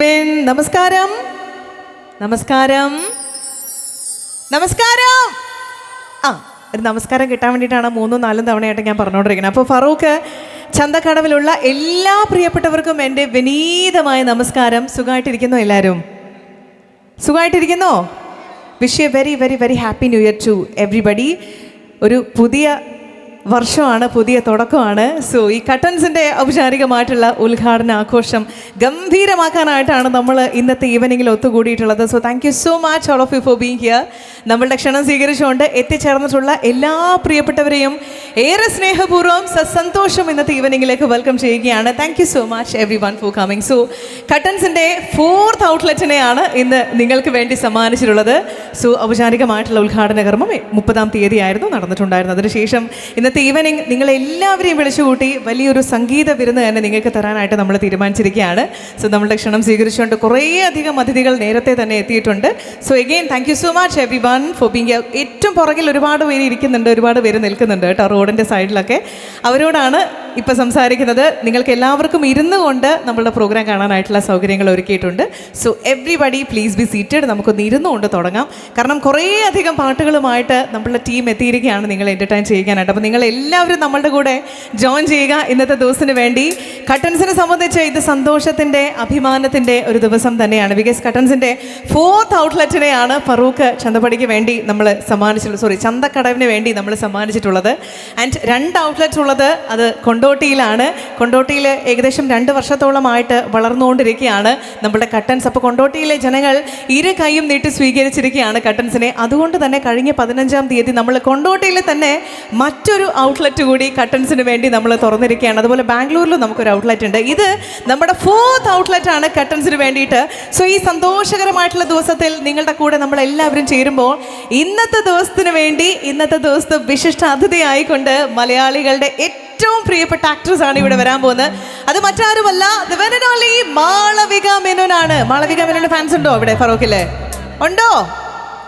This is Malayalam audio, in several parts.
നമസ്കാരം. നമസ്കാരം. നമസ്കാരം. ആ ഒരു നമസ്കാരം കിട്ടാൻ വേണ്ടിയിട്ടാണ് മൂന്നും നാലും തവണയായിട്ട് ഞാൻ പറഞ്ഞുകൊണ്ടിരിക്കുന്നത്. അപ്പോൾ ഫറൂഖ് ചന്തക്കടവിലുള്ള എല്ലാ പ്രിയപ്പെട്ടവർക്കും എന്റെ വിനീതമായ നമസ്കാരം. സുഖമായിട്ടിരിക്കുന്നു എല്ലാവരും? സുഖമായിട്ടിരിക്കുന്നോ? Wish a very very very happy new year to everybody ഒരു പുതിയ വർഷമാണ് പുതിയ തുടക്കമാണ്. സോ ഈ കട്ടൻസിന്റെ ഔപചാരികമായിട്ടുള്ള ഉദ്ഘാടന ആഘോഷം ഗംഭീരമാക്കാനായിട്ടാണ് നമ്മൾ ഇന്നത്തെ ഈവനിങ്ങിൽ ഒത്തുകൂടിയിട്ടുള്ളത്. So thank you so much all of you for being here നമ്മളുടെ ക്ഷണം സ്വീകരിച്ചുകൊണ്ട് എത്തിച്ചേർന്നിട്ടുള്ള എല്ലാ പ്രിയപ്പെട്ടവരെയും ഏറെ സ്നേഹപൂർവം സസന്തോഷം ഇന്നത്തെ ഈവനിങ്ങിലേക്ക് വെൽക്കം ചെയ്യുകയാണ്. Thank you so much everyone for coming so കട്ടൻസിന്റെ fourth ഔട്ട്ലെറ്റിനെയാണ് ഇന്ന് നിങ്ങൾക്ക് വേണ്ടി സമ്മാനിച്ചിട്ടുള്ളത്. സോ ഔപചാരികമായിട്ടുള്ള ഉദ്ഘാടന കർമ്മം മുപ്പതാം തീയതിയായിരുന്നു നടന്നിട്ടുണ്ടായിരുന്നു അതിനുശേഷം ഇന്നത്തെ ഈവനിങ് നിങ്ങളെല്ലാവരെയും വിളിച്ചുകൂട്ടി വലിയൊരു സംഗീത വിരുന്ന് തന്നെ നിങ്ങൾക്ക് തരാനായിട്ട് നമ്മൾ തീരുമാനിച്ചിരിക്കുകയാണ്. സോ നമ്മളുടെ ക്ഷണം സ്വീകരിച്ചുകൊണ്ട് കുറേ അധികം അതിഥികൾ നേരത്തെ തന്നെ എത്തിയിട്ടുണ്ട്. So again thank you so much everyone for being ഏറ്റവും പുറകിൽ ഒരുപാട് പേര് ഇരിക്കുന്നുണ്ട് ഒരുപാട് പേര് നിൽക്കുന്നുണ്ട് കേട്ടോ റോഡിന്റെ സൈഡിലൊക്കെ. അവരോടാണ് ഇപ്പം സംസാരിക്കുന്നത്. നിങ്ങൾക്ക് എല്ലാവർക്കും ഇരുന്നു കൊണ്ട് നമ്മളുടെ പ്രോഗ്രാം കാണാനായിട്ടുള്ള സൗകര്യങ്ങൾ ഒരുക്കിയിട്ടുണ്ട്. So everybody please be seated നമുക്കൊന്ന് ഇരുന്നു കൊണ്ട് തുടങ്ങാം. കാരണം കുറേ അധികം പാട്ടുകളുമായിട്ട് നമ്മളുടെ ടീം എത്തിയിരിക്കുകയാണ് നിങ്ങൾ എന്റർടൈൻ ചെയ്യാനായിട്ട്. അപ്പോൾ നിങ്ങൾ എല്ലാവരും നമ്മളുടെ കൂടെ ജോയിൻ ചെയ്യുക ഇന്നത്തെ ദിവസത്തിന് വേണ്ടി. കട്ടൻസിനെ സംബന്ധിച്ച് ഇത് സന്തോഷത്തിന്റെ അഭിമാനത്തിന്റെ ഒരു ദിവസം തന്നെയാണ്. ബിക്കോസ് കട്ടൻസിന്റെ ഫോർത്ത് ഔട്ട്ലെറ്റിനെയാണ് ഫറൂഖ് ചന്തപ്പടിക്ക് വേണ്ടി നമ്മൾ സമ്മാനിച്ചിട്ടുള്ളത്. സോറി ചന്തക്കടവിന് വേണ്ടി നമ്മൾ സമ്മാനിച്ചിട്ടുള്ളത്. ആൻഡ് രണ്ട് ഔട്ട്ലെറ്റ്സ് ഉള്ളത് അത് കൊണ്ടോട്ടിയിലാണ്. കൊണ്ടോട്ടിയിൽ ഏകദേശം രണ്ട് വർഷത്തോളമായിട്ട് വളർന്നുകൊണ്ടിരിക്കുകയാണ്. നമ്മുടെ കട്ടൻസ് അപ്പോൾ കൊണ്ടോട്ടിയിലെ ജനങ്ങൾ ഇരു കൈയും നീട്ടി സ്വീകരിച്ചിരിക്കുകയാണ് കട്ടൻസിനെ. അതുകൊണ്ട് തന്നെ കഴിഞ്ഞ പതിനഞ്ചാം തീയതി നമ്മൾ കൊണ്ടോട്ടിയിൽ തന്നെ മറ്റൊരു ഔട്ട്ലെറ്റ് കൂടി കട്ടൻസിന് വേണ്ടി നമ്മൾ തുറന്നിരിക്കുകയാണ്. അതുപോലെ ബാംഗ്ലൂരിലും നമുക്കൊരു ഔട്ട്ലെറ്റ് ഉണ്ട്. ഇത് നമ്മുടെ ഫോർത്ത് ഔട്ട്ലെറ്റ് ആണ് കട്ടൻസിന് വേണ്ടിയിട്ട്. സോ ഈ സന്തോഷകരമായിട്ടുള്ള ദിവസത്തിൽ നിങ്ങളുടെ കൂടെ നമ്മളെല്ലാവരും ചേരുമ്പോൾ ഇന്നത്തെ ദിവസത്തിന് വേണ്ടി ഇന്നത്തെ ദിവസത്തെ വിശിഷ്ട അതിഥിയായിക്കൊണ്ട് മലയാളികളുടെ ഏറ്റവും പ്രിയപ്പെട്ട ആക്ട്രസ് ആണ് ഇവിടെ വരാൻ പോകുന്നത്. അത് മറ്റാരുമല്ല only മാളവിക മേനോനാണ് മാളവിക മേനോന് ഫാൻസ് ഉണ്ടോ ഇവിടെ ഫറോഖിൽ? ഉണ്ടോ?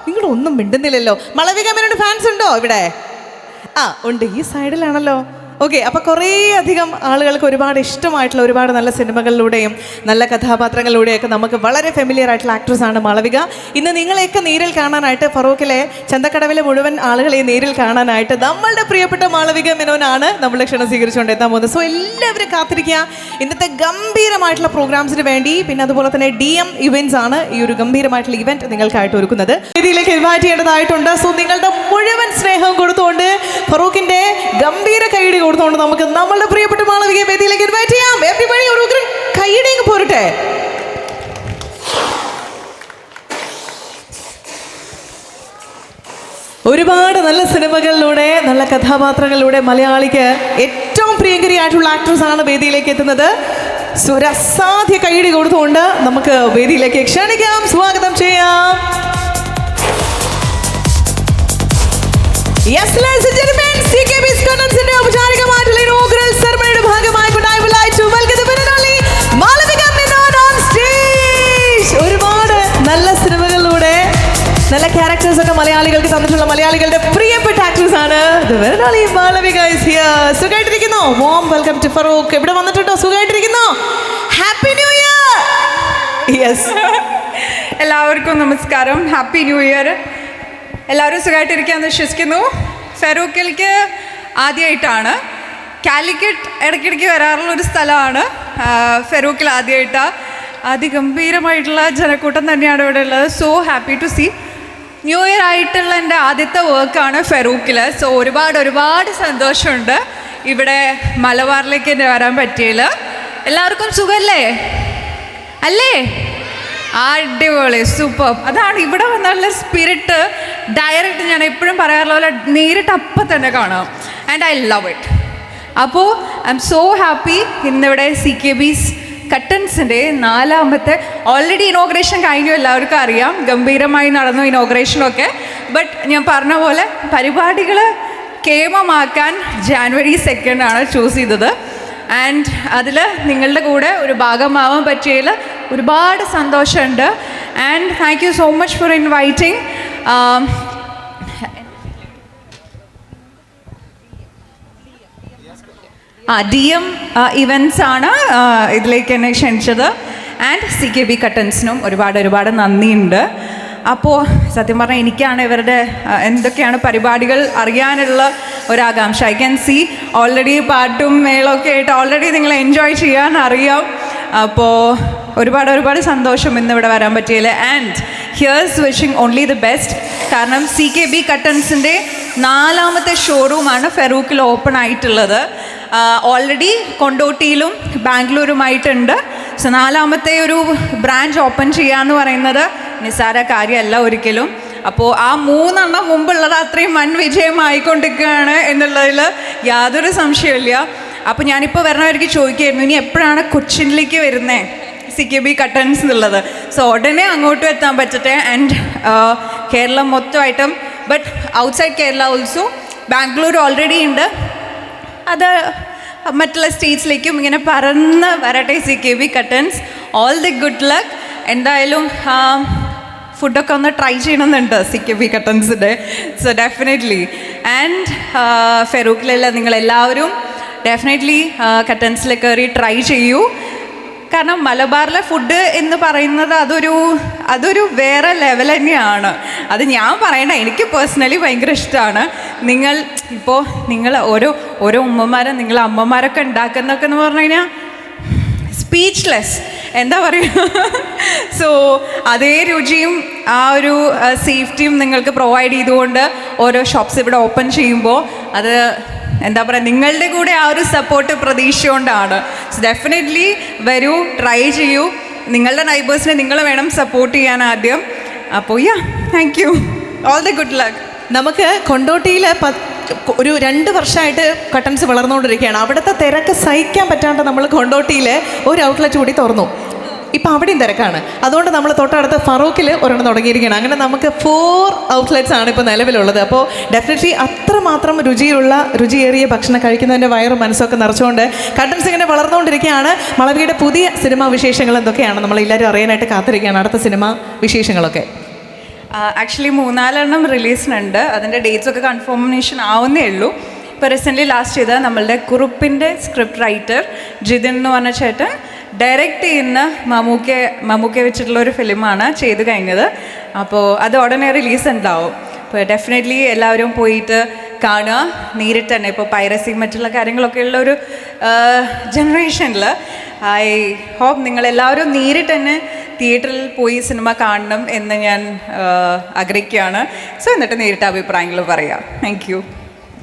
നിങ്ങൾ ഒന്നും മിണ്ടുന്നില്ലല്ലോ. മാളവിക മേനോന് ഫാൻസ് ഉണ്ടോ ഇവിടെ? ആ ഉണ്ട്. ഈ സൈഡിലാണല്ലോ ഓക്കെ അപ്പോൾ കുറേ അധികം ആളുകൾക്ക് ഒരുപാട് ഇഷ്ടമായിട്ടുള്ള ഒരുപാട് നല്ല സിനിമകളിലൂടെയും നല്ല കഥാപാത്രങ്ങളിലൂടെയൊക്കെ നമുക്ക് വളരെ ഫെമിലിയർ ആയിട്ടുള്ള ആക്ട്രസ് ആണ് മാളവിക. ഇന്ന് നിങ്ങളെയൊക്കെ നേരിൽ കാണാനായിട്ട് ഫറൂഖിലെ ചന്തക്കടവിലെ മുഴുവൻ ആളുകളെ നേരിൽ കാണാനായിട്ട് നമ്മളുടെ പ്രിയപ്പെട്ട മാളവിക മെനോനാണ് നമ്മളെ ക്ഷണം സ്വീകരിച്ചുകൊണ്ട് എത്താൻ പോകുന്നത്. സോ എല്ലാവരും കാത്തിരിക്കുക. ഇന്നത്തെ ഗംഭീരമായിട്ടുള്ള പ്രോഗ്രാംസിന് വേണ്ടി പിന്നെ അതുപോലെ തന്നെ ഡി എം ഇവന്റ്സ് ആണ് ഈ ഒരു ഗംഭീരമായിട്ടുള്ള ഇവന്റ് നിങ്ങൾക്കായിട്ട് ഒരുക്കുന്നത്. വേദിയിലേക്ക് ഇൻവൈറ്റ് ചെയ്യേണ്ടതായിട്ടുണ്ട്. സോ നിങ്ങളുടെ മുഴുവൻ സ്നേഹം കൊടുത്തുകൊണ്ട് ഫറൂഖിന്റെ ഗംഭീര കൈയടി കൊടുത്തുകൊണ്ട് നമുക്ക് നമ്മളുടെ പ്രിയപ്പെട്ട മാളവികയെ വേദിയിലേക്ക് ഇൻവൈറ്റ് ചെയ്യാം. എവരിബഡി ഒരു ഉഗ്രൻ കൈയിടേക്ക് പോരട്ടെ. ഒരുപാട് നല്ല സിനിമകളിലൂടെ നല്ല കഥാപാത്രങ്ങളിലൂടെ മലയാളിക്ക് ഏറ്റവും പ്രിയങ്കരിയായിട്ടുള്ള ആക്ട്രസ് ആണ് വേദിയിലേക്ക് എത്തുന്നത്. സുരസാധ്യ കൈയടി കൊടുത്തുകൊണ്ട് നമുക്ക് വേദിയിലേക്ക് ക്ഷണിക്കാം. സ്വാഗതം ചെയ്യാം. യെസ് നല്ല ക്യാരക്ടേഴ്സ് ഒക്കെ മലയാളികൾക്ക് തന്നിട്ടുള്ള മലയാളികളുടെ പ്രിയപ്പെട്ട ആക്ട്രസ് ആണ്. Malavika is here. സുഖമായിട്ടിരിക്കുന്നോ വോം വെൽക്കം ടു ഫറൂഖ് ഇവിടെ വന്നിട്ടുണ്ടോ? സുഖമായിട്ടിരിക്കുന്നോ ഹാപ്പി ന്യൂ ഇയർ യെസ് എല്ലാവർക്കും നമസ്കാരം. ഹാപ്പി ന്യൂ ഇയർ എല്ലാവരും സുഖമായിട്ടിരിക്കാന്ന് വിശ്വസിക്കുന്നു. ഫെറൂഖിലേക്ക് ആദ്യമായിട്ടാണ് കാലിക്കറ്റ് ഇടയ്ക്കിടയ്ക്ക് വരാറുള്ള ഒരു സ്ഥലമാണ് ഫെറൂക്കിൽ ആദ്യമായിട്ട് അതിഗംഭീരമായിട്ടുള്ള ജനക്കൂട്ടം തന്നെയാണ് ഇവിടെ ഉള്ളത്. So happy to see new year ആയിട്ടുള്ള എന്റെ ആദ്യത്തെ വർക്കാണ് ഫെറൂക്കിൽ സോ ഒരുപാട് ഒരുപാട് സന്തോഷമുണ്ട് ഇവിടെ മലബാറിലേക്ക് എന്നെ വരാൻ പറ്റിയതിൽ. എല്ലാവർക്കും സുഖമല്ലേ? അല്ലേ? അടിപൊളി സൂപ്പർ. അതാണ് ഇവിടെ വന്നുള്ള സ്പിരിറ്റ് ഡയറക്റ്റ് ഞാൻ എപ്പോഴും പറയാറുള്ള പോലെ നേരിട്ട് അപ്പം തന്നെ കാണാം. ആൻഡ് ഐ ലവ് ഇറ്റ് അപ്പോൾ ഐ എം സോ ഹാപ്പി ഇന്നിവിടെ സി കെ ബീസ് കട്ടൻസിന്റെ നാലാമത്തെ ഓൾറെഡി ഇനോഗ്രേഷൻ കഴിഞ്ഞു എല്ലാവർക്കും അറിയാം. ഗംഭീരമായി നടന്നു ഇനോഗ്രേഷനൊക്കെ ബട്ട് ഞാൻ പറഞ്ഞ പോലെ പരിപാടികൾ കേമമാക്കാൻ ജാനുവരി സെക്കൻഡാണ് ചൂസ് ചെയ്തത്. ആൻഡ് അതിൽ നിങ്ങളുടെ കൂടെ ഒരു ഭാഗമാവാൻ പറ്റിയതിൽ ഒരുപാട് സന്തോഷമുണ്ട്. And thank you so much for inviting ആ ഡി എം ഇവൻസ് ആണ് ഇതിലേക്ക് എന്നെ ക്ഷണിച്ചത്. ആൻഡ് സി കെ ബി കട്ടൻസിനും ഒരുപാട് ഒരുപാട് നന്ദിയുണ്ട്. അപ്പോൾ സത്യം പറഞ്ഞാൽ എനിക്കാണ് ഇവരുടെ എന്തൊക്കെയാണ് പരിപാടികൾ അറിയാനുള്ള ഒരാകാംക്ഷ. ഐ ക്യാൻ സീ ഓൾറെഡി പാട്ടും മേളൊക്കെ ആയിട്ട് ഓൾറെഡി നിങ്ങൾ എൻജോയ് ചെയ്യാൻ അറിയാം. അപ്പോൾ ഒരുപാട് ഒരുപാട് സന്തോഷം ഇന്ന് ഇവിടെ വരാൻ പറ്റിയില്ല and here's wishing only the best കാരണം സി കെ ബി കട്ടൻസിന്റെ നാലാമത്തെ ഷോറൂമാണ് ഫെറൂക്കിൽ ഓപ്പൺ ആയിട്ടുള്ളത്. ഓൾറെഡി കൊണ്ടോട്ടിയിലും ബാംഗ്ലൂരുമായിട്ടുണ്ട്. സോ നാലാമത്തെ ഒരു ബ്രാഞ്ച് ഓപ്പൺ ചെയ്യാന്ന് പറയുന്നത് നിസ്സാര കാര്യമല്ല ഒരിക്കലും. അപ്പോൾ ആ മൂന്നെണ്ണം മുമ്പുള്ളത് അത്രയും വൻ വിജയമായിക്കൊണ്ടിരിക്കുകയാണ് എന്നുള്ളതിൽ യാതൊരു സംശയമില്ല അപ്പോൾ ഞാനിപ്പോൾ വരണവർക്ക് ചോദിക്കുകയായിരുന്നു ഇനി എപ്പോഴാണ് കൊച്ചിനിലേക്ക് വരുന്നത് സി കെ ബി കട്ടൻസ് എന്നുള്ളത്. സോ ഉടനെ അങ്ങോട്ടും എത്താൻ പറ്റട്ടെ. And Keralam മൊത്തമായിട്ടും but outside Kerala also Bangalore already ഉണ്ട്. അത് മറ്റുള്ള സ്റ്റേറ്റ്സിലേക്കും ഇങ്ങനെ പറന്ന് വരട്ടെ C K B curtains. All the good luck എന്തായാലും ഫുഡൊക്കെ ഒന്ന് ട്രൈ ചെയ്യണമെന്നുണ്ട് സി കെ ബി കട്ടൻസിന്റെ. സോ ഡെഫിനറ്റ്ലി ആൻഡ് ഫെറൂഖിലുള്ള നിങ്ങളെല്ലാവരും ഡെഫിനറ്റ്ലി കട്ടൻസിൽ കയറി ട്രൈ ചെയ്യൂ. കാരണം മലബാറിലെ ഫുഡ് എന്ന് പറയുന്നത് അതൊരു അതൊരു വേറെ ലെവൽ തന്നെയാണ്. അത് ഞാൻ പറയണ്ട എനിക്ക് പേഴ്സണലി ഭയങ്കര ഇഷ്ടമാണ്. നിങ്ങൾ ഇപ്പോൾ നിങ്ങൾ ഓരോ ഓരോ ഉമ്മമാരും നിങ്ങൾ അമ്മമാരൊക്കെ ഉണ്ടാക്കുന്നൊക്കെ എന്ന് പറഞ്ഞു കഴിഞ്ഞാൽ സ്പീച്ച്ലെസ് എന്താ പറയുക? സോ അതേ രുചിയും ആ ഒരു സേഫ്റ്റിയും നിങ്ങൾക്ക് പ്രൊവൈഡ് ചെയ്തുകൊണ്ട് ഓരോ ഷോപ്സ് ഇവിടെ ഓപ്പൺ ചെയ്യുമ്പോൾ അത് എന്താ പറയുക നിങ്ങളുടെ കൂടെ ആ ഒരു സപ്പോർട്ട് പ്രതീക്ഷ സോ ഡെഫിനറ്റ്ലി വരൂ ട്രൈ ചെയ്യൂ. നിങ്ങളുടെ നൈബേഴ്സിനെ നിങ്ങൾ വേണം സപ്പോർട്ട് ചെയ്യാൻ ആദ്യം. അപ്പോൾ yeah thank you all the good luck നമുക്ക് കൊണ്ടോട്ടിയിൽ ഒരു രണ്ട് വർഷമായിട്ട് കട്ടൻസ് വളർന്നുകൊണ്ടിരിക്കുകയാണ്. അവിടുത്തെ തിരക്ക് സഹിക്കാൻ പറ്റാണ്ട് നമ്മൾ കൊണ്ടോട്ടിയിൽ ഒരു ഔട്ട്ലെറ്റ് കൂടി തുറന്നു. ഇപ്പം അവിടെയും തിരക്കാണ്. അതുകൊണ്ട് നമ്മൾ തൊട്ടടുത്ത് ഫറൂഖിൽ ഒരെണ്ണം തുടങ്ങിയിരിക്കുകയാണ്. അങ്ങനെ നമുക്ക് ഫോർ ഔട്ട്ലെറ്റ്സ് ആണ് ഇപ്പോൾ നിലവിലുള്ളത്. അപ്പോൾ ഡെഫിനറ്റ്ലി അത്രമാത്രം രുചിയുള്ള രുചിയേറിയ ഭക്ഷണം കഴിക്കുന്നതിന്റെ വയറും മനസ്സൊക്കെ നിറച്ചുകൊണ്ട് കട്ടൻസ് ഇങ്ങനെ വളർന്നുകൊണ്ടിരിക്കുകയാണ്. മളവിയുടെ പുതിയ സിനിമാ വിശേഷങ്ങൾ എന്തൊക്കെയാണ്? നമ്മൾ എല്ലാവരും അറിയാനായിട്ട് കാത്തിരിക്കുകയാണ്. അടുത്ത സിനിമാ വിശേഷങ്ങളൊക്കെ. ആക്ച്വലി മൂന്നാലെണ്ണം റിലീസിനുണ്ട് അതിന്റെ ഡേറ്റ്സ് ഒക്കെ കൺഫർമേഷൻ ആവുന്നേ ഉള്ളൂ. ഇപ്പോൾ റീസെന്റ്ലി ലാസ്റ്റ് ചെയ്ത നമ്മളുടെ കുറുപ്പിന്റെ സ്ക്രിപ്റ്റ് റൈറ്റർ ജിതിൻ എന്ന് പറഞ്ഞ ചേട്ടൻ ഡയറക്റ്റ് ചെയ്യുന്ന മമ്മൂക്കെ മമ്മൂക്കെ വെച്ചിട്ടുള്ള ഒരു ഫിലിമാണ് ചെയ്ത് കഴിഞ്ഞത്. അപ്പോൾ അത് ഉടനെ റിലീസ് ഉണ്ടാവും. അപ്പോൾ ഡെഫിനറ്റ്ലി എല്ലാവരും പോയിട്ട് കാണുക. നേരിട്ട് തന്നെ ഇപ്പോൾ പൈറസി മറ്റുള്ള കാര്യങ്ങളൊക്കെ ഉള്ള ഒരു ജനറേഷനിൽ ഐ ഹോപ്പ് നിങ്ങളെല്ലാവരും നേരിട്ട് തന്നെ തിയേറ്ററിൽ പോയി സിനിമ കാണണം എന്ന് ഞാൻ ആഗ്രഹിക്കുകയാണ്. സോ എന്നിട്ട് നേരിട്ട് അഭിപ്രായങ്ങൾ പറയാം. താങ്ക് യു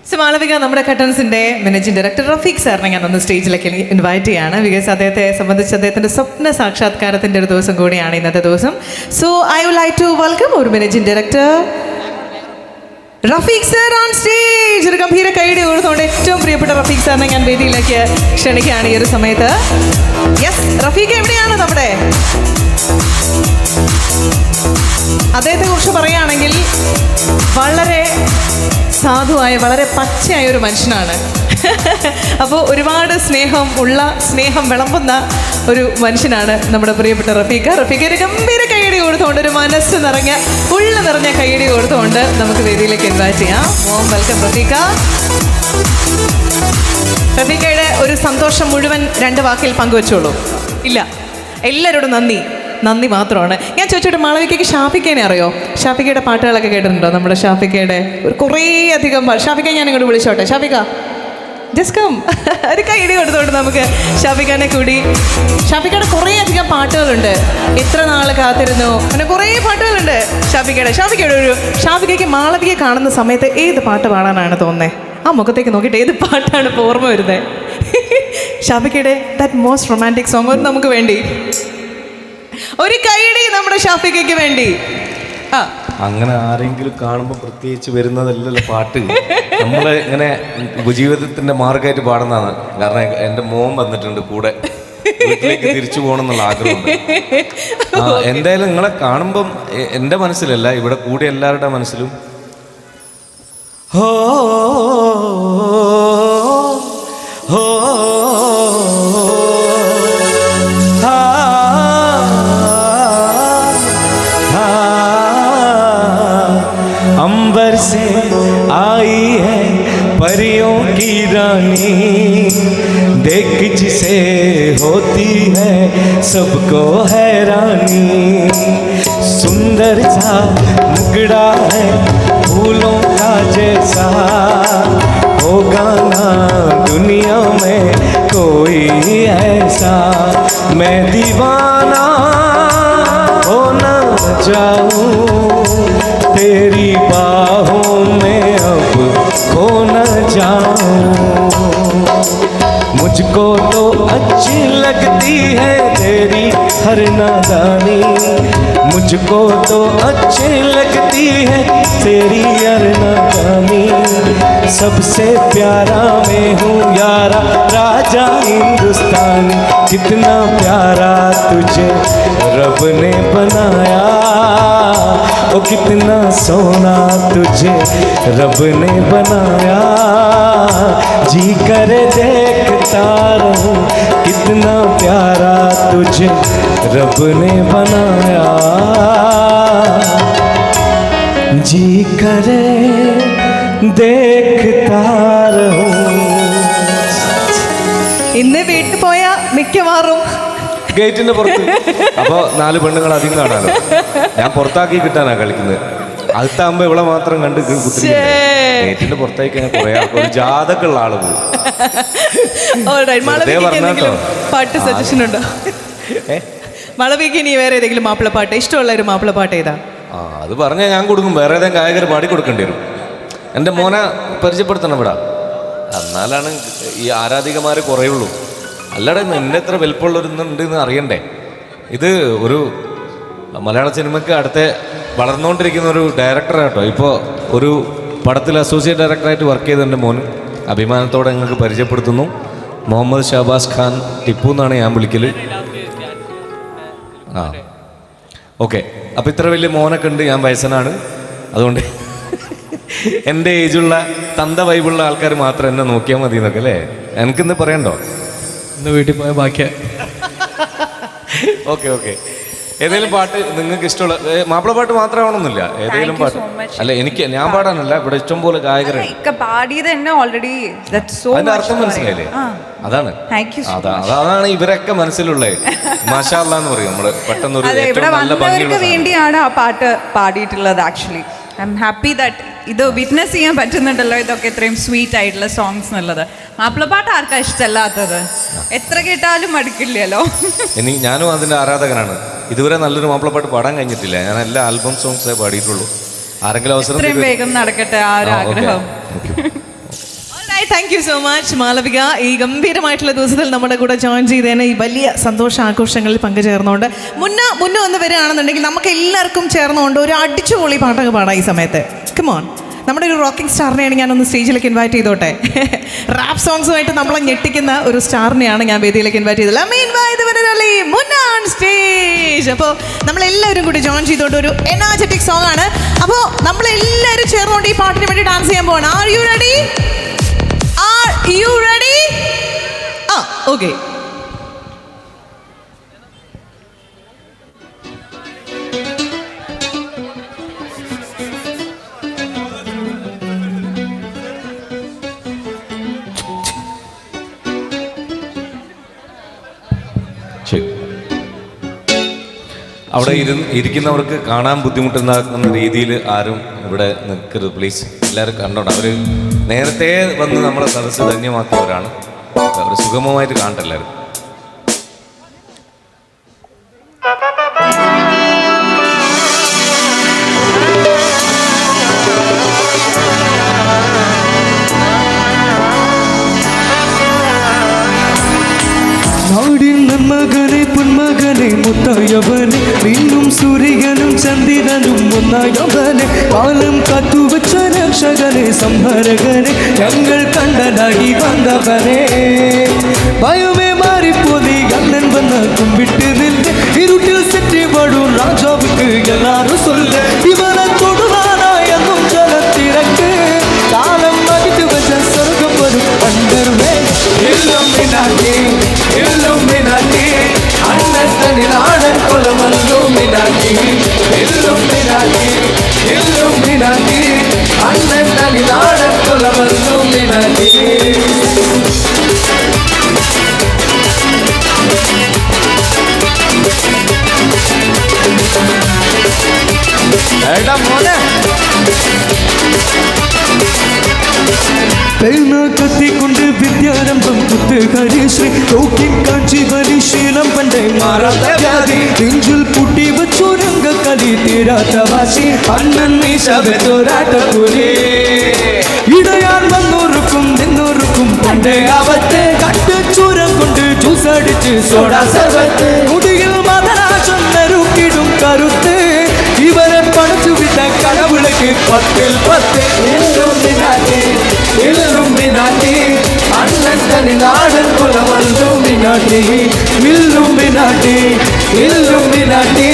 സോ മാളവിക നമ്മുടെ കട്ടൻസിന്റെ മാനേജിംഗ് ഡയറക്ടർ റഫീഖ് സാറിനെ ഞാൻ ഒന്ന് സ്റ്റേജിലേക്ക് ഇൻവൈറ്റ് ചെയ്യാണ്. ബിക്കോസ് അദ്ദേഹത്തെ സംബന്ധിച്ച് അദ്ദേഹത്തിന്റെ സ്വപ്ന സാക്ഷാത്കാരത്തിന്റെ ഒരു ദിവസം കൂടിയാണ് ഇന്നത്തെ ദിവസം. So I would like to welcome ഒരു managing director Rafeeq sir on stage ഒരു ഗംഭീര കൈയുടെ ഉയർന്നുകൊണ്ട് ഏറ്റവും പ്രിയപ്പെട്ട റഫീഖ് സാറിനെ ഞാൻ വേദിയിലേക്ക് ക്ഷണിക്കുകയാണ് ഈ ഒരു സമയത്ത്. യെസ് റഫീഖ് എവിടെയാണ് നമ്മുടെ? അദ്ദേഹത്തെ കുറിച്ച് പറയുകയാണെങ്കിൽ വളരെ സാധുവായ വളരെ പച്ചയായ ഒരു മനുഷ്യനാണ്. അപ്പോൾ ഒരുപാട് സ്നേഹം ഉള്ള സ്നേഹം വിളമ്പുന്ന ഒരു മനുഷ്യനാണ് നമ്മുടെ പ്രിയപ്പെട്ട റഫീഖ്. റഫീഖ് ഒരു ഗംഭീര കൈയടി കൊടുത്തുകൊണ്ട് ഒരു മനസ്സ് നിറഞ്ഞ ഉള്ളു നിറഞ്ഞ കൈയടി കൊടുത്തുകൊണ്ട് നമുക്ക് വേദിയിലേക്ക് ഇൻവൈറ്റ് ചെയ്യാം. മോം വെൽക്കം പ്രതീക. പ്രതീകയുടെ ഒരു സന്തോഷം മുഴുവൻ രണ്ട് വാക്കിൽ പങ്കുവെച്ചോളൂ. ഇല്ല. എല്ലാവരോടും നന്ദി. നന്ദി മാത്രമാണ്. ഞാൻ ചോദിച്ചോട്ടെ മാളവികയ്ക്ക് ഷാഫിക്കേനെ അറിയോ? ഷാഫിക്കയുടെ പാട്ടുകളൊക്കെ കേട്ടിട്ടുണ്ടോ? നമ്മുടെ ഷാഫിക്കയുടെ ഒരു കുറേ അധികം ഷാഫിക്ക ഞാൻ ഇങ്ങോട്ട് വിളിച്ചോട്ടെ. ഷാഫിക്ക. ജസ്റ്റ് കം ഒരു കൈഡി കൊടുത്തോണ്ട് നമുക്ക് ഷാഫിഖാനെ കൂടി. ഷാഫിക്കയുടെ കുറേ അധികം പാട്ടുകളുണ്ട്. എത്ര നാൾ കാത്തിരുന്നു? അങ്ങനെ കുറേ പാട്ടുകളുണ്ട് ഷാഫിക്കയുടെ ഷാഫിക്കയുടെ ഒരു ഷാഫിക്കയ്ക്ക് മാളവികയെ കാണുന്ന സമയത്ത് ഏത് പാട്ട് പാടാനാണ് തോന്നുന്നത് ആ മുഖത്തേക്ക് നോക്കിയിട്ട് ഏത് പാട്ടാണ് ഓർമ്മ വരുന്നത് ഷാഫിക്കയുടെ ദാറ്റ് മോസ്റ്റ് റൊമാന്റിക് സോങ് ഒന്ന് നമുക്ക് വേണ്ടി. ഒരു കൈയടി നമ്മുടെ ഷാഫിക്കയ്ക്ക് വേണ്ടി. ആ. അങ്ങനെ ആരെങ്കിലും കാണുമ്പോൾ പ്രത്യേകിച്ച് വരുന്നതല്ലല്ലോ പാട്ട്. നമ്മൾ ഇങ്ങനെ ഉപജീവിതത്തിന്റെ മാർഗമായിട്ട് പാടുന്നതാണ്. കാരണം എന്റെ മോൻ വന്നിട്ടുണ്ട് കൂടെ. വീട്ടിലേക്ക് തിരിച്ചു പോകണം എന്നുള്ള ആഗ്രഹമുണ്ട്. ആ എന്തായാലും നിങ്ങളെ കാണുമ്പം എന്റെ മനസ്സിലല്ല ഇവിടെ കൂടി എല്ലാവരുടെ മനസ്സിലും ഹോ रानी देख जिसे होती है, सबको हैरानी। सुंदर सा मुगड़ा है, फूलों का जैसा। होगा ना दुनिया में कोई ऐसा। मैं दीवाना हो न जाऊँ तेरी बाहों मुझको तो अच्छी लगती है तेरी हर नादानी। मुझको तो अच्छी लगती है तेरी हर नादानी। सबसे प्यारा मैं हूँ यारा राजा हिंदुस्तानी। कितना प्यारा तुझे रब ने बनाया। ओ, कितना सोना तुझे रब ने बनाया। जी कर देखता रहूँ कितना प्यारा तुझे रब ने बनाया जी करे देखता रहूं ഇന്ന് വീട്ടിൽ പോയ മിക്കവാറും ഗേറ്റിന്റെ പുറത്ത് അപ്പൊ നാല് പെണ്ണുങ്ങൾ അധികം കാണാലോ ഞാൻ പുറത്താക്കി കിട്ടാനാ കളിക്കുന്നത് അകത്താകുമ്പോ ഇവിടെ മാത്രം കണ്ട് കുത്തിരി ഗേറ്റിന്റെ പുറത്തേക്ക് ഞാൻ കുറെ ആൾക്കാർ ഒരു ജാതക്കുള്ള ആള് പോകും Alright, മാളവികയ്ക്ക് പറഞ്ഞാ എന്തെങ്കിലും കേട്ടോ. പാട്ട് സജഷൻ ഉണ്ടോ ഏ? മാളവിക്ക് ഇനി വേറെ ഏതെങ്കിലും മാപ്പിളപ്പാട്ട് ഇഷ്ടമുള്ള ഒരു മാപ്പിളപ്പാട്ട് ഏതാ? ആ അത് പറഞ്ഞാൽ ഞാൻ കൊടുക്കും. വേറെ ഏതെങ്കിലും ഗായകർ പാടി കൊടുക്കേണ്ടി വരും. എന്റെ മോനെ പരിചയപ്പെടുത്തണം ഇവിടെ. എന്നാലാണ് ഈ ആരാധികമാർ കുറയുള്ളൂ. അല്ലാതെ എന്നെ എത്ര വലിപ്പമുള്ളവരുന്നുണ്ട് എന്ന് അറിയണ്ടേ? ഇത് ഒരു മലയാള സിനിമയ്ക്ക് അടുത്ത വളർന്നുകൊണ്ടിരിക്കുന്ന ഒരു ഡയറക്ടറാട്ടോ ഇപ്പോൾ ഒരു പടത്തിൽ അസോസിയേറ്റ് ഡയറക്ടറായിട്ട് വർക്ക് ചെയ്ത എന്റെ മോൻ അഭിമാനത്തോടെ ഞങ്ങൾക്ക് പരിചയപ്പെടുത്തുന്നു. മുഹമ്മദ് ഷാബാസ് ഖാൻ ടിപ്പു എന്നാണ് ഞാൻ വിളിക്കൽ ആ. ഓക്കെ. അപ്പം ഇത്ര വലിയ മോനൊക്കെ ഉണ്ട് ഞാൻ വയസ്സനാണ്. അതുകൊണ്ട് എന്റെ ഏജുള്ള തന്ത വൈബുള്ള ആൾക്കാർ മാത്രം എന്നെ നോക്കിയാൽ മതി എന്നൊക്കെ അല്ലേ എനിക്കിന്ന് പറയണ്ടോ? ഇന്ന് വീട്ടിൽ പോയ ബാക്കിയാ ഓക്കെ ഓക്കെ. ഏതെങ്കിലും പാട്ട് നിങ്ങൾക്ക് ഇഷ്ടമുള്ള മാപ്പിള പാട്ട് മാത്രമാവണമെന്നില്ല ഏതെങ്കിലും പാട്ട്. അല്ല എനിക്ക് ഞാൻ പാടാനല്ല ഇവിടെ ഇഷ്ടം പോലെ ഗായകരുണ്ട്. പാടിയത് ഓൾറെഡി അതിന്റെ അർത്ഥം മനസ്സിലായില്ലേ? അതാണ്. അതാണ് ഇവരൊക്കെ മനസ്സിലുള്ളത് മാഷാല്ല എന്ന് പറയും നമ്മൾ. പെട്ടെന്ന് ഒരു അതെ ഇവിടെ വന്നവർക്ക് വേണ്ടിയാണ് ആ പാട്ട് പാടിയിട്ടുള്ളത് actually I'm happy that ഇത് വിറ്റ്നസ് ചെയ്യാൻ പറ്റുന്നുണ്ടല്ലോ ഇതൊക്കെ ഇത്രയും സ്വീറ്റ് ആയിട്ടുള്ള സോങ്സ് എന്നുള്ളത്. മാപ്പിളപ്പാട്ട് ആർക്കാ ഇഷ്ടമല്ലാത്തത്? എത്ര കേട്ടാലും മടുക്കില്ലല്ലോ. ഇനി ഞാനും അതിന്റെ ആരാധകനാണ്. ഇതുവരെ നല്ലൊരു മാപ്പിളപ്പാട്ട് പാടാൻ കഴിഞ്ഞിട്ടില്ല. ഞാൻ എല്ലാ ആൽബം സോങ്സേ പാടിയിട്ടുള്ളൂ. ആരെങ്കിലും അവസരം വേഗം നടക്കട്ടെ ആ ഒരു. ആഗ്രഹം. Thank you so much Malavika. ഈ ഗംഭീരമായിട്ടുള്ള ദിവസത്തിൽ നമ്മുടെ കൂടെ ജോയിൻ ചെയ്തതിന് ഈ വലിയ സന്തോഷ ആഘോഷങ്ങളിൽ പങ്കുചേർന്നുകൊണ്ട് മുന്ന മുന്നേ ഒന്ന് വരികയാണെന്നുണ്ടെങ്കിൽ നമുക്ക് എല്ലാവർക്കും ചേർന്നുകൊണ്ട് ഒരു അടിച്ചുപൊളി പാട്ടൊക്കെ പാടാം ഈ സമയത്ത്. കമോൺ നമ്മുടെ ഒരു റോക്കിംഗ് സ്റ്റാറിനെയാണ് ഞാനൊന്ന് സ്റ്റേജിലേക്ക് ഇൻവൈറ്റ് ചെയ്തോട്ടെ. റാപ്പ് സോങ്സുമായിട്ട് നമ്മളെ ഞെട്ടിക്കുന്ന ഒരു സ്റ്റാറിനെയാണ് ഞാൻ വേദിയിലേക്ക് ഇൻവൈറ്റ് ചെയ്തത്. സ്റ്റേജ് അപ്പോൾ നമ്മളെല്ലാവരും കൂടി ജോയിൻ ചെയ്തുകൊണ്ട് ഒരു എനർജറ്റിക് സോങ് ആണ്. അപ്പോൾ നമ്മളെല്ലാവരും ചേർന്നുകൊണ്ട് ഈ പാട്ടിന് വേണ്ടി ഡാൻസ് ചെയ്യാൻ പോകണം are you ready are you ready ah okay അവിടെ ഇരിക്കുന്നവർക്ക് കാണാൻ ബുദ്ധിമുട്ടുണ്ടാക്കുന്ന രീതിയിൽ ആരും ഇവിടെ നിൽക്കരുത്. പ്ലീസ് എല്ലാവരും കണ്ടോണം. അവർ നേരത്തെ വന്ന് നമ്മളെ സദസ്സ് ധന്യമാക്കിയവരാണ്. അവർ സുഗമമായിട്ട് കാണട്ടെ എല്ലാവരും. ದೇವರೇ பயமே மாறி போது என் நண்பன் கும்பிட்டு நின்று இருட்டில் செற்றி வடும் ராஜாவுக்கு எல்லாரும் சொல்லு இவனை கொடுறானா என்னும் ஜலத்திறக்கு காலம் மதித்து வச்ச சொர்க்கம் வரும் பண்டருமே எல்லும் மினாட்டி எல்லும் மினாட்டி அண்ணத்தனில் ஆடன் கொல வல்லும் மினாட்டி எல்லும் மினாட்டி എടാ പണ്ടേ വാശി. ഇടയാൽ കൊണ്ട് ജ്യൂസ് അടിച്ച് സോഡ സർവത്ത്. മുടിയിൽ മതരാശം കടവിളക്ക് പത്തിൽ പത്ത് ഇല്ലുമിനാട്ടി ഇല്ലുമിനാട്ടി അണ്ണൻ തനി നാടൻ കുലമല്ലുമിനാട്ടി ഇല്ലുമിനാട്ടി ഇല്ലുമിനാട്ടി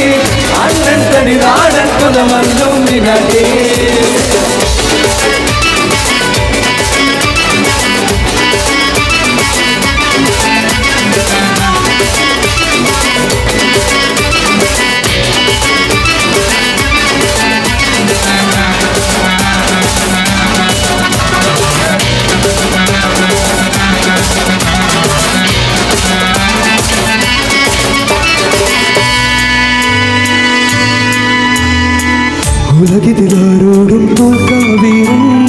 അണ്ണൻ തനി നാടൻ കുലമല്ലുമിനാട്ടി ഉലകിതിലാരോടും തോൽക്കാവീരും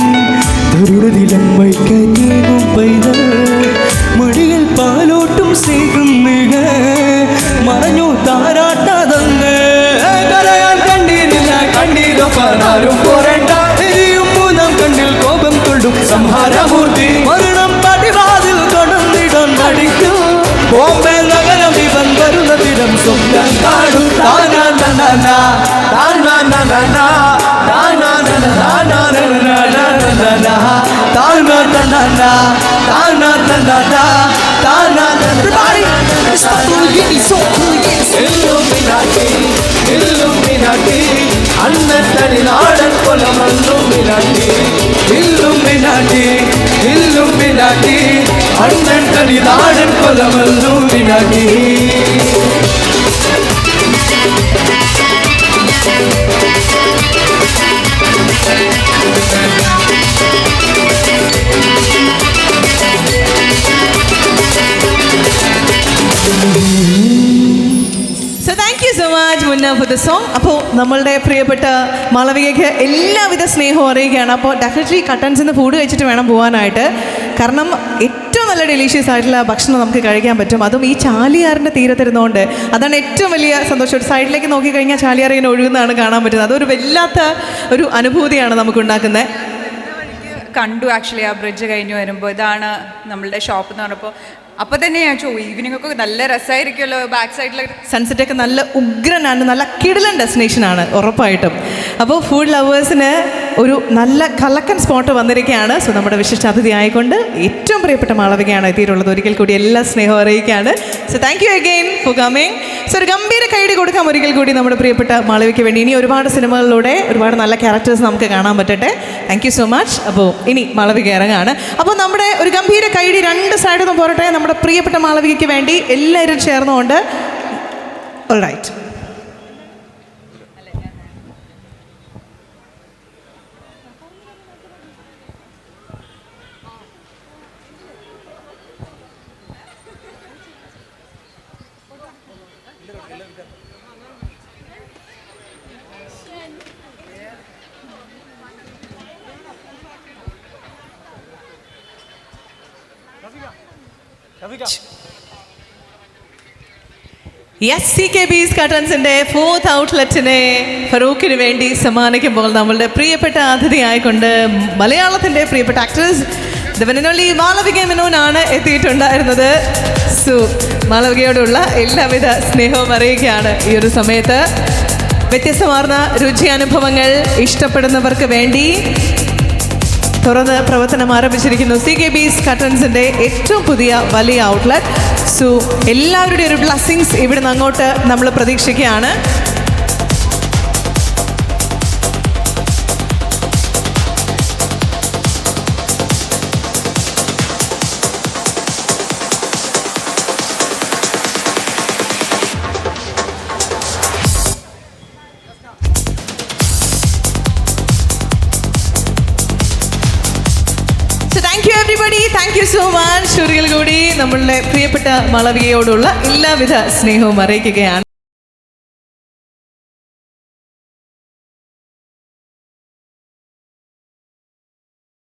നാടൻ you so much Munna for the song അപ്പോൾ നമ്മളുടെ പ്രിയപ്പെട്ട മാളവികയ്ക്ക് എല്ലാവിധ സ്നേഹവും അറിയുകയാണ്. അപ്പോൾ ഡെഫിനറ്റ്ലി കട്ടൻസ് നിന്ന് ഫുഡ് കഴിച്ചിട്ട് വേണം പോകാനായിട്ട് കാരണം നല്ല ഡെലീഷ്യസ് ആയിട്ടുള്ള ഭക്ഷണം നമുക്ക് കഴിക്കാൻ പറ്റും. അതും ഈ ചാലിയാറിന്റെ തീരത്തിരുന്നുകൊണ്ട് അതാണ് ഏറ്റവും വലിയ സന്തോഷം. ഒരു സൈഡിലേക്ക് നോക്കിക്കഴിഞ്ഞാൽ ചാലിയാർ ഇങ്ങനെ ഒഴുകുന്നതാണ് കാണാൻ പറ്റുന്നത്. അതൊരു വല്ലാത്ത ഒരു അനുഭൂതിയാണ് നമുക്ക് ഉണ്ടാക്കുന്നത്. കണ്ടു ആക്ച്വലി ആ ബ്രിഡ്ജ് കഴിഞ്ഞ് വരുമ്പോൾ ഇതാണ് നമ്മളുടെ ഷോപ്പ് എന്ന് പറഞ്ഞപ്പോൾ അപ്പോൾ തന്നെ ഞാൻ ചോ ഈവനിങ് ഒക്കെ നല്ല രസമായിരിക്കുമല്ലോ ബാക്ക് സൈഡിലെ സൺസെറ്റ് ഒക്കെ നല്ല ഉഗ്രനാണ് നല്ല കിടിലൻ ഡെസ്റ്റിനേഷനാണ് ഉറപ്പായിട്ടും. അപ്പോൾ ഫുഡ് ലവേഴ്സിന് ഒരു നല്ല കലക്കൻ സ്പോട്ട് വന്നിരിക്കുകയാണ്. സോ നമ്മുടെ വിശിഷ്ട അതിഥി ആയിക്കൊണ്ട് ഏറ്റവും പ്രിയപ്പെട്ട മാളവികയാണ് എത്തിയിട്ടുള്ളത്. ഒരിക്കൽ കൂടി എല്ലാ സ്നേഹവും അറിയിക്കുകയാണ്. So thank you again for coming so ഒരു ഗംഭീര കൈഡി കൊടുക്കാം ഒരിക്കൽ കൂടി നമ്മുടെ പ്രിയപ്പെട്ട മാളവിക്ക് വേണ്ടി. ഇനി ഒരുപാട് സിനിമകളിലൂടെ ഒരുപാട് നല്ല ക്യാരക്ടേഴ്സ് നമുക്ക് കാണാൻ പറ്റട്ടെ. താങ്ക് യു സോ മച്ച് അപ്പോൾ ഇനി മാളവിക ഇറങ്ങാണ്. അപ്പോൾ നമ്മുടെ ഒരു ഗംഭീര കൈഡി രണ്ട് സൈഡിൽ നിന്നും പോരട്ടെ. നമ്മുടെ പ്രിയപ്പെട്ട മാളവികയ്ക്ക് വേണ്ടി എല്ലാവരും ചേർന്നുകൊണ്ട്. Right right yes C K B's കട്ടൻസിന്റെ fourth ഔട്ട്ലെറ്റിനെ ഫറൂഖിന് വേണ്ടി സമ്മാനിക്കുമ്പോൾ നമ്മളുടെ പ്രിയപ്പെട്ട അതിഥിയായിക്കൊണ്ട് മലയാളത്തിന്റെ പ്രിയപ്പെട്ട ആക്ട്രസ് ദിവനൊള്ളി മാളവിക മെനോനാണ് എത്തിയിട്ടുണ്ടായിരുന്നത്. സു മാളവികയോടുള്ള എല്ലാവിധ സ്നേഹവും അറിയിക്കുകയാണ് ഈ ഒരു സമയത്ത്. വ്യത്യസ്തമാർന്ന രുചി അനുഭവങ്ങൾ ഇഷ്ടപ്പെടുന്നവർക്ക് വേണ്ടി തുറന്ന് പ്രവർത്തനം ആരംഭിച്ചിരിക്കുന്നു. സി കെ ബീസ് കട്ടൻസിന്റെ ഏറ്റവും പുതിയ വലിയ ഔട്ട്ലെറ്റ് സോ എല്ലാവരുടെയും ഒരു ബ്ലസ്സിങ്സ് ഇവിടുന്ന് അങ്ങോട്ട് നമ്മൾ പ്രതീക്ഷിക്കുകയാണ്. ഒരിക്കൽ കൂടി നമ്മളുടെ പ്രിയപ്പെട്ട മാളവികയോടുള്ള എല്ലാവിധ സ്നേഹവും അറിയിക്കുകയാണ്.